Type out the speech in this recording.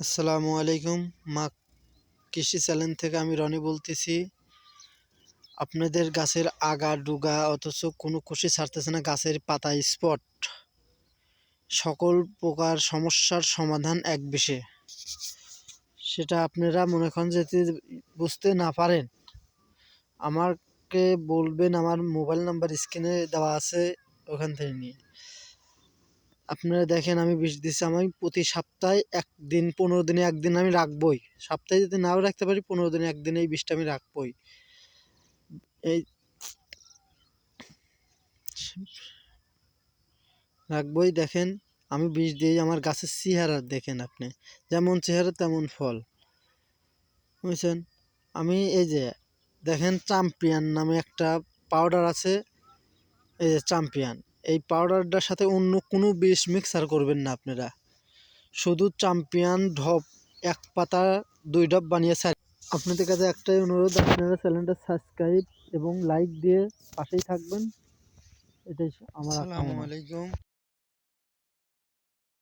আসসালামু আলাইকুম। মা কৃষি চ্যানেল থেকে আমি রনি বলতেছি। আপনাদের গাছের আগা, ডুগা অথচ কোনো খুশি ছাড়তেছে না গাছের পাতা স্পট। সকল প্রকার সমস্যার সমাধান এক বিষে। সেটা আপনারা মনে করেন যদি বুঝতে না পারেন। আমাকে বলবেন, আমার মোবাইল নাম্বার স্ক্রিনে দেওয়া আছে ওখান থেকে নিয়ে। আপনারা দেখেন আমি বিষ দিচ্ছি আমি প্রতি সপ্তাহে একদিন, পনেরো দিনে একদিন আমি রাখবই। সপ্তাহে যদি নাও রাখতে পারি, পনেরো দিনে একদিন এই বিষটা আমি রাখবই। এই রাখবই, দেখেন, আমি বিষ দিই আমার গাছের চেহারা দেখেন আপনি। যেমন চেহারা, তেমন ফল। বুঝছেন? আমি এই যে, দেখেন, চাম্পিয়ান নামে একটা পাউডার আছে, এই যে চাম্পিয়ান। এই পাউডারটার সাথে অন্য কোনো বিষ মিক্সার করবেন না আপনারা। শুধু চাম্পিয়ান ঢপ এক পাতা দুই ঢপ বানিয়ে সারি আপনাদের কাছে একটাই অনুরোধ আপনারা চ্যানেলটা সাবস্ক্রাইব এবং লাইক দিয়ে পাশেই থাকবেন। এটাই আমার আসসালামু আলাইকুম।